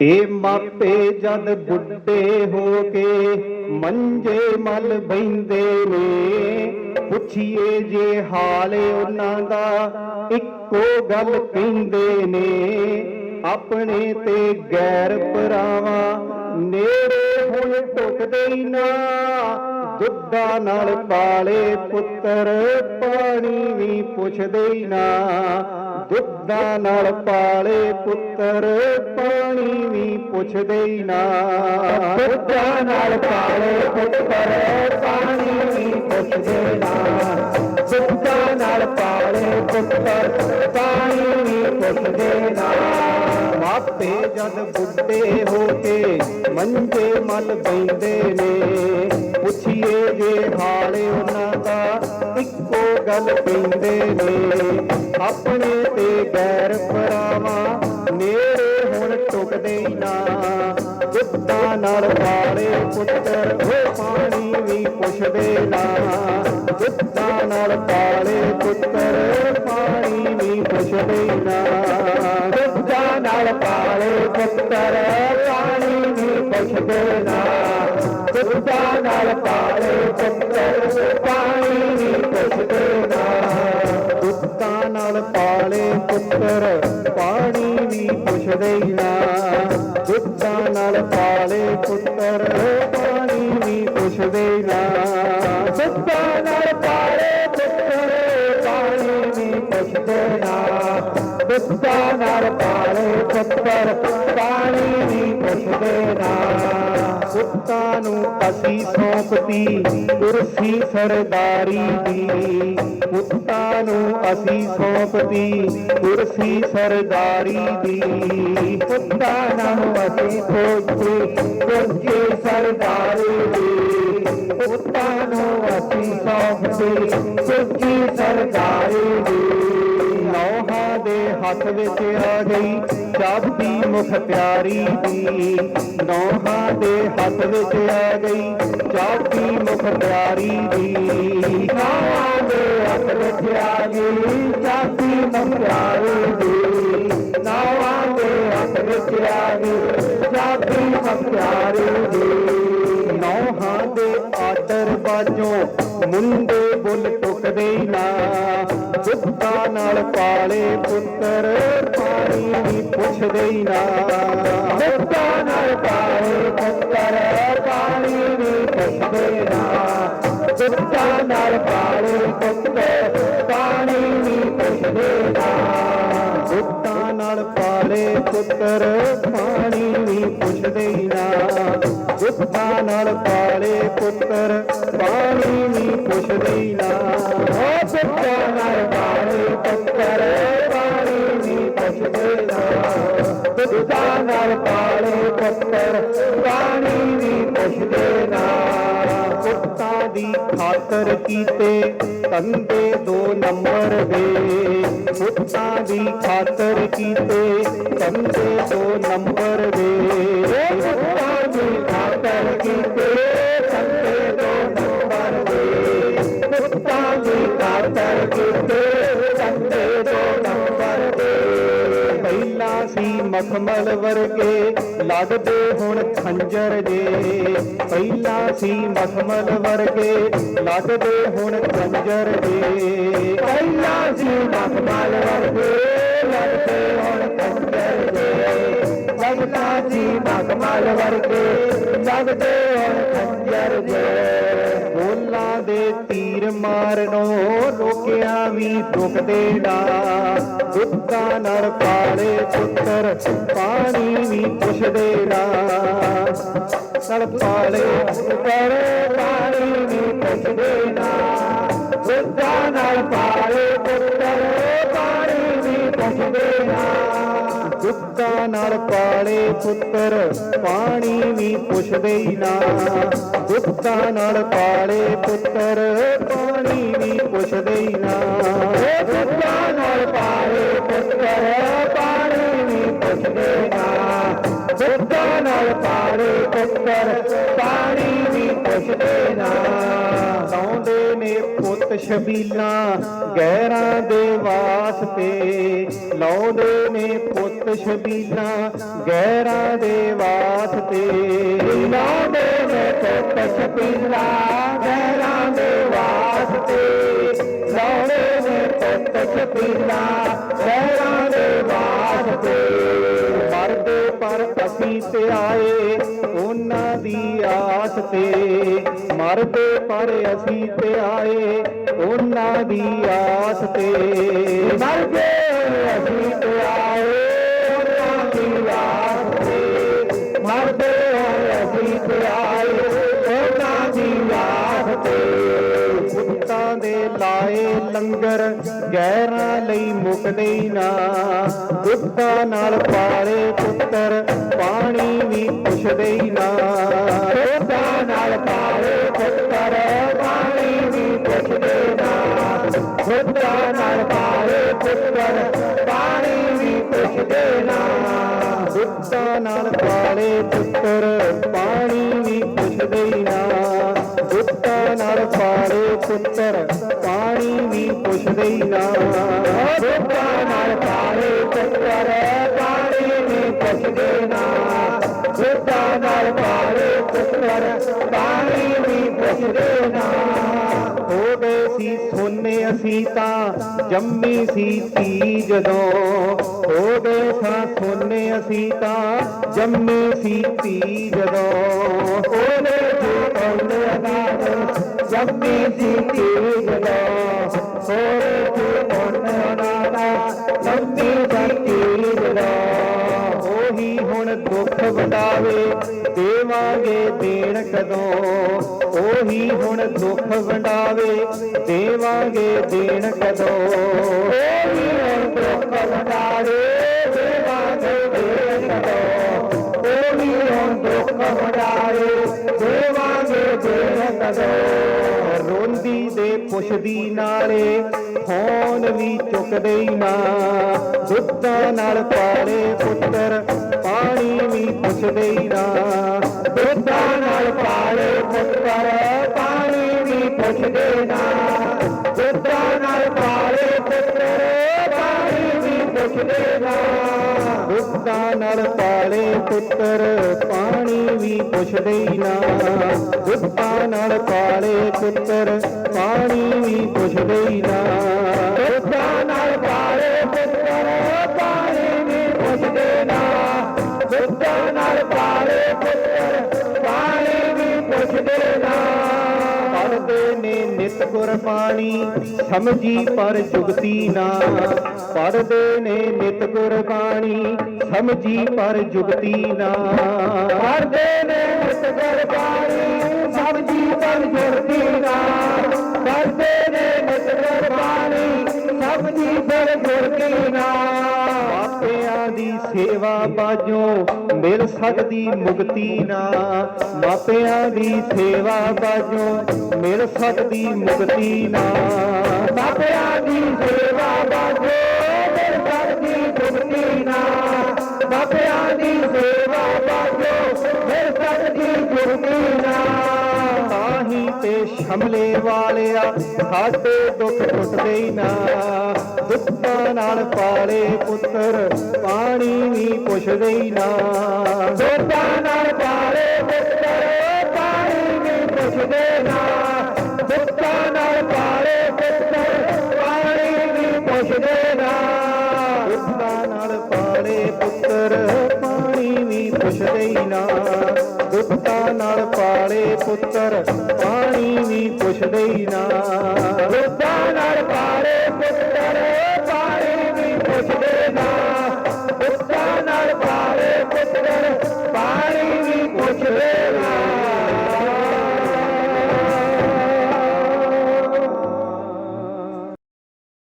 ਇਹ ਮਾਪੇ ਜਦ ਬੁੱਢੇ ਹੋ ਕੇ ਮੰਜੇ ਮਲ ਬੈੰਦੇ ਨੇ, ਪੁੱਛੀਏ ਜੇ ਹਾਲ ਉਹਨਾਂ ਦਾ, ਇੱਕੋ ਗੱਲ ਕਹਿੰਦੇ ਨੇ, ਆਪਣੇ ਤੇ ਗੈਰ ਭਰਾਵਾਂ ਨੇੜੇ ਹੁਣ ਟੁਕਦੇ ਹੀ ਨਾ। ਦੁੱਧਾਂ ਨਾਲ ਪਾਲੇ ਪੁੱਤਰ, ਪਾਣੀ ਵੀ ਪੁੱਛਦੇ ਹੀ ਨਾ। ਦੁੱਧਾਂ ਨਾਲ ਪਾਲੇ ਪੁੱਤਰ, ਪਾਣੀ ਵੀ ਪੁੱਛਦੇ ਹੀ ਨਾ। ਦੁੱਧਾਂ ਨਾਲ ਪਾਲੇ ਪੁੱਤਰ, ਪਾਣੀ ਵੀ ਪੁੱਛਦੇ ਨਾ। ਦੁੱਧਾਂ ਨਾਲ ਪਾਲੇ ਪੁੱਤਰ, ਪਾਣੀ ਵੀ ਪੁੱਛਦੇ ਨਾ। ਮਾਪੇ ਜਦ ਬੁੱਢੇ ਹੋ ਕੇ ਮੰਜੇ ਮਲ ਬੈੰਦੇ ਨੇ, ਪੁੱਛੀਏ ਜੇ ਹਾਲ ਉਹਨਾਂ ਦਾ ਇੱਕੋ ਗੱਲ ਕਹਿੰਦੇ ਨੇ, ਆਪਣੇ ਤੇ ਗੈਰ ਭਰਾਵਾਂ ਨੇੜੇ ਹੁਣ ਟੁਕਦੇ ਨਾ ਦੁੱਧਾਂ ਨਾਲ ਪਾਲੇ ਪੁੱਤਰ ਉਹ ਪਾਣੀ ਵੀ ਪੁੱਛਦੇ ਨਾ ਜੁੱਤਾਂ ਨਾਲ ਪਾਲੇ ਪੁੱਤਰ ਪਾਣੀ ਵੀ ਪੁੱਛਦੇ ਨਾ। ਨਾਲ ਪਾਲੇ ਪੁੱਤਰ, ਪਾਣੀ ਵੀ ਪੁੱਛਦੇ ਨਾ। ਦੁੱਧਾਂ ਨਾਲ ਪਾਲੇ ਪੁੱਤਰ, ਪਾਣੀ ਵੀ ਪੁੱਛਦੇ ਨਾ। ਦੁੱਧਾਂ ਨਾਲ ਪਾਲੇ ਪੁੱਤਰ, ਪਾਣੀ ਵੀ ਪੁੱਛਦੇ ਨਾ। ਦੁੱਧਾਂ ਨਾਲ ਪਾਲੇ ਪੁੱਤਰ ਦੁੱਧਾਂ ਨਾਲ ਪਾਲੇ ਪੁੱਤਰ ਪਾਣੀ ਵੀ ਪੁੱਛਦੇ ਨਾ। ਪੁੱਤਾਂ ਨੂੰ ਅਸੀਂ ਸੌਂਪਤੀ ਕੁਰਸੀ ਸਰਦਾਰੀ ਦੀ। ਪੁੱਤਾਂ ਨੂੰ ਅਸੀਂ ਸੌਂਪਤੀ ਕੁਰਸੀ ਸਰਦਾਰੀ ਦੀ। ਪੁੱਤਾਂ ਨੂੰ ਅਸੀਂ ਸੌਂਪਤੀ ਕੁਰਸੀ ਸਰਦਾਰੀ ਵਿੱਚ ਆ ਗਈ ਚਾਬੀ ਮੁਖ ਪਿਆਰੀ ਦੀ। ਨੌਹਾਂ ਦੇ ਹੱਥ ਵਿੱਚ ਆ ਗਈ, ਚਾਬੀ ਮੁਖ ਪਿਆਰੀ ਦੀ। ਨੌਹਾਂ ਦੇ ਹੱਥ ਵਿੱਚ ਆ ਗਈ, ਚਾਬੀ ਮੁਖ ਪਿਆਰੀ ਦੀ। ਨੌਹਾਂ ਦੇ ਹੱਥ ਵਿੱਚ ਆ ਗਈ, ਚਾਬੀ ਮੁਖ ਪਿਆਰੀ ਦੀ। ਨੌਹਾਂ ਦੇ ਆਦਰ ਬਾਜੋਂ ਮੁੰਡੇ ਬੁੱਲ ਟੁੱਟਦੇ ਨਾ। ਦੁੱਧਾਂ ਨਾਲ ਪਾਲੇ ਪੁੱਤਰ, ਪਾਣੀ ਵੀ ਪੁੱਛਦੇ ਹੀ ਨਾ। ਦੁੱਧਾਂ ਨਾਲ ਪਾਲੇ ਪੁੱਤਰ, ਪਾਣੀ ਵੀ ਪੁੱਛਦੇ ਨਾ। ਦੁੱਧਾਂ ਨਾਲ ਪਾਲੇ ਪੁੱਤਰ, ਪਾਣੀ ਵੀ ਪੁੱਛਦੇ ਨਾ। ਦੁੱਧਾਂ ਨਾਲ ਪਾਲੇ ਪੁੱਤਰ, ਪਾਣੀ ਵੀ ਪੁੱਛਦੇ ਨਾ। ਦੁੱਧਾਂ ਨਾਲ ਪਾਲੇ ਪੁੱਤਰ ਪਾਣੀ ਵੀ ਪੁੱਛਦੇ ਹੀ ਨਾ। ਉਹ ਦੁੱਧਾਂ ਨਾਲ ਪਾਲੇ ਪੁੱਤਰ ਪਾਣੀ ਵੀ ਪੁੱਛਦੇ ਨਾ। ਦੁੱਧਾਂ ਨਾਲ ਪਾਲੇ ਪੁੱਤਰ ਪਾਣੀ ਵੀ ਪੁੱਛਦੇ ਨਾ। ਪੁੱਤਾਂ ਦੀ ਖਾਤਰ ਕੀਤੇ ਕੰਦੇ ਦੋ ਨੰਬਰ ਦੇ। ਪੁੱਤਾਂ ਦੀ ਖਾਤਰ ਕੀਤੇ ਕੰਦੇ ਦੋ ਨੰਬਰ ਦੇ ਪੁੱਤਾਂ ਦੀ। ਮਖਮਲ ਵਰਗੇ ਲੱਗਦੇ ਹੁਣ ਖੰਜਰ ਜੇ। ਪਹਿਲਾਂ ਸੀ ਮਖਮਲ ਵਰਗੇ ਲੱਗਦੇ ਹੁਣ ਖੰਜਰ ਜੇ। ਪਹਿਲਾਂ ਸੀ ਮਖਮਲ ਵਰਗੇ ਲੱਗਦੇ ਹੁਣ ਖੰਜਰ ਜੇ। ਪਹਿਲਾਂ ਸੀ ਮਖਮਲ ਵਰਗੇ ਲੱਗਦੇ ਹੁਣ ਖੰਜਰ ਜੇ। ਬੋਲਾਂ ਦੇ ਤੀਰ ਮਾਰਨੋਂ ਰੋਕਿਆ ਵੀ ਦੁੱਖ ਦੇਣਾ ਦੁੱਧਾਂ ਨਾਲ ਪਾਲੇ ਪੁੱਤਰ, ਪਾਣੀ ਵੀ ਪੁੱਛਦੇ ਨਾ ਨਾਲ ਪਾਲੇ ਪੁੱਤਰ, ਪਾਣੀ ਵੀ ਪੁੱਛਦੇ ਨਾ ਦੁੱਧਾਂ ਨਾਲ ਪਾਲੇ ਪੁੱਤਰ, ਪਾਣੀ ਵੀ ਪੁੱਛਦੇ ਨਾ ਨਾਲ ਪਾਲੇ ਪੁੱਤਰ, ਪਾਣੀ ਵੀ ਪੁੱਛਦੇ ਹੀ ਨਾ। ਦੁੱਧਾਂ ਨਾਲ ਪਾਲੇ ਪੁੱਤਰ, ਪਾਣੀ ਵੀ ਪੁੱਛਦੇ ਹੀ ਨਾ। ਇਹ ਨਾਲ ਪਾਲੇ ਪੁੱਤਰ, ਪਾਣੀ ਵੀ ਪੁੱਛਦੇ ਨਾ। ਦੁੱਧਾਂ ਨਾਲ ਪਾਲੇ ਪੁੱਤਰ, ਪਾਣੀ ਵੀ ਪੁੱਛਦੇ ਨਾ। ਲਾਉਂਦੇ ਨੇ ਪੁੱਤ ਛਬੀਲਾਂ ਗਹਿਰਾਂ ਦੇ ਵਾਸਤੇ, ਲਾਉਂਦੇ ਨੇ ਪੁੱਤ ਛਬੀਲਾਂ ਗਹਿਰਾਂ ਦੇ ਵਾਸਤੇ ਲਾਉਂਦੇ ਨੇ ਪੁੱਤ ਛਪੀਲਾ ਗਹਿਰਾਂ ਦੇ ਵਾਸਤੇ ਲਾਉਂਦੇ ਨੇ ਪੁੱਤ ਛਪੀਲਾ ਗਹਿਰਾਂ ਦੇ ਵਾਸਤੇ ਮਰਦੇ ਪਰ ਅਸੀਂ ਤੇ ਆਏ ਉਹਨਾਂ ਦੀ ਆਸ ਤੇ। ਮਰਦੇ ਪਰ ਅਸੀਂ ਤੇ ਆਏ ਉਹਨਾਂ ਦੀ ਆਸ ਤੇ। ਮਰਦੇ ਅਸੀਂ ਤੇ ਆਏ ਲਾਏ ਲੰਗਰ ਗੈਰਾਂ ਲਈ ਮੁਕਦੇ ਨਾ। ਦੁੱਧਾਂ ਨਾਲ ਪਾਲੇ ਪੁੱਤਰ ਪਾਣੀ ਵੀ ਪੁੱਛਦੇ ਨਾ। ਦੁੱਧਾਂ ਨਾਲ ਪਾਲੇ ਪੁੱਤਰ ਪਾਣੀ ਵੀ ਪੁੱਛਦੇ ਨਾ। ਦੁੱਧਾਂ ਨਾਲ ਪਾਲੇ ਪੁੱਤਰ ਪਾਣੀ ਵੀ ਪੁੱਛਦੇ ਨਾ। ਦੁੱਧਾਂ ਨਾਲ ਪਾਲੇ ਪੁੱਤਰ ਪਾਣੀ ਵੀ ਪੁੱਛਦੇ ਨਾ। ਦੁੱਧਾਂ ਨਾਲ ਪਾਲੇ ਪੁੱਤਰ ਪਾਣੀ ਵੀ ਪੁੱਛਦੇ ਹੀ ਨਾ ਦੁੱਧਾਂ ਨਾਲ ਪਾਲੇ ਪੁੱਤਰ ਪਾਣੀ ਵੀ ਪੁੱਛਦੇ ਨਾ ਦੁੱਧਾਂ ਨਾਲ ਪਾਲੇ ਪੁੱਤਰ ਪਾਣੀ ਵੀ ਪੁੱਛਦੇ ਨਾ ਹੋ ਸੀ ਸੋਨੇ ਅਸੀਂ ਤਾਂ, ਜੰਮੀ ਸੀ ਧੀ ਜਦੋਂ। ਹੋ ਸਾਂ ਸੋਨੇ ਅਸੀਂ ਤਾਂ, ਜੰਮੀ ਸੀ ਧੀ ਜਦੋਂ। ਉਹਨੇ ਜੋ ਕੰਨੇ ਅਨਾਦ ਜੰਮੀ ਦੀ ਧੀ ਜਦੋਂ ਹੋਰੇ ਜੋ ਕੰਨੇ ਅਨਾਦ ਜੰਮੀ ਸੀ ਧੀ ਜਦੋਂ ਉਹੀ ਹੁਣ ਦੁੱਖ ਵੰਡਾਵੇ ਦੇਵਾਂਗੇ ਦੇਣ ਕਦੋਂ। ਉਹੀ ਹੁਣ ਦੁੱਖ ਵੰਡਾਵੇ ਦੇਵਾਂਗੇ ਦੇਣ ਕਦੋਂ। ਉਹੀ ਹੁਣ ਦੁੱਖ ਵੰਡਾਵੇ ਦੇਵਾਂਗੇ ਦੇਣ ਕਦੋਂ। ਉਹੀ ਹੁਣ ਦੁੱਖ ਵੰਡਾਵੇ ਦੇਵਾਂਗੇ ਦੇਣ ਕਦੋਂ। ਪੁੱਛਦੀ ਨਾਲੇ ਫੋਨ ਵੀ ਚੁੱਕਦੇ ਹੀ ਨਾ। ਦੁੱਧਾਂ ਨਾਲ ਪਾਲੇ ਪੁੱਤਰ, ਪਾਣੀ ਵੀ ਪੁੱਛਦੇ ਹੀ ਨਾ। ਦੁੱਧਾਂ ਨਾਲ ਪਾਲੇ ਪੁੱਤਰ, ਪਾਣੀ ਵੀ ਪੁੱਛਦੇ ਨਾ। ਦੁੱਧਾਂ ਨਾਲ ਪਾਲੇ ਪੁੱਤਰ, ਪਾਣੀ ਵੀ ਪੁੱਛਦੇ ਨਾ। ਦੁੱਧਾਂ ਨਾਲ ਪਾਲੇ ਪੁੱਤਰ, ਪਾਣੀ ਵੀ ਪੁੱਛਦੇ ਹੀ ਨਾ। ਦੁੱਧਾਂ ਨਾਲ ਪਾਲੇ ਪੁੱਤਰ, ਪਾਣੀ ਵੀ ਪੁੱਛਦੇ ਹੀ ਨਾ। ਨੇ ਨਿਤ ਸਮਝੀ ਪਰ ਜੁਗਤੀ ਨਾ। ਪੜਦੇ ਨੇ ਨਿਤ ਗੁਰਬਾਣੀ ਸਮਝੀ ਪਰ ਜੁਗਤੀ ਨਾ। ਪੜਦੇ ਨੇ ਨਿਤ ਗੁਰਬਾਣੀ ਸਮਝੀ ਪਰ ਜੁਗਤੀ ਨਾ। ਪੜਦੇ ਨੇ ਨਿਤ ਗੁਰਬਾਣੀ ਸਮਝੀ ਪਰ ਜੁਗਤੀ ਨਾ। ਦੀ ਸੇਵਾ ਬਾਝੋਂ ਮਿਲ ਸਕਦੀ ਮੁਕਤੀ ਨਾ। ਮਾਪਿਆਂ ਦੀ ਸੇਵਾ ਬਾਝੋਂ ਮਿਲ ਸਕਦੀ ਮੁਕਤੀ ਨਾ। ਮਾਪਿਆਂ ਦੀ ਸੇਵਾ ਬਾਝੋਂ ਮਿਲ ਸਕਦੀ ਮੁਕਤੀ ਨਾ। ਮਾਪਿਆਂ ਦੀ ਸੇਵਾ ਬਾਝੋਂ ਮਿਲ ਸਕਦੀ ਮੁਕਤੀ ਨਾ। ਤਾਹੀ ਤੇ ਸ਼ਮਲੇ ਵਾਲਿਆ ਸਾਡੇ ਦੁੱਖ ਟੁੱਟਦੇ ਹੀ ਨਾ। ਦੁੱਖਾਂ ਨਾਲ ਪਾਲੇ ਪੁੱਤਰ ਪਾਣੀ ਵੀ ਪੁੱਛਦੇ ਹੀ ਨਾ। ਦੁੱਖਾਂ ਨਾਲ ਪਾਲੇ ਪੁੱਤਰ ਪਾਣੀ ਵੀ ਪੁੱਛਦੇ ਨਾ। ਦੁੱਖਾਂ ਨਾਲ ਪਾਲੇ ਪੁੱਤਰ ਪਾਣੀ ਵੀ ਪੁੱਛਦੇ ਨਾ। ਦੁੱਖਾਂ ਨਾਲ ਪਾਲੇ ਪੁੱਤਰ ਪਾਣੀ ਵੀ ਪੁੱਛਦੇ ਹੀ ਨਾ। ਸੰਤਾਂ ਨਾਲ ਪਾਲੇ ਪੁੱਤਰ ਪਾਣੀ ਨਹੀਂ ਪੁੱਛਦੇ ਨਾ। ਦੁੱਧਾਂ ਨਾਲ ਪਾਲੇ ਪੁੱਤਰ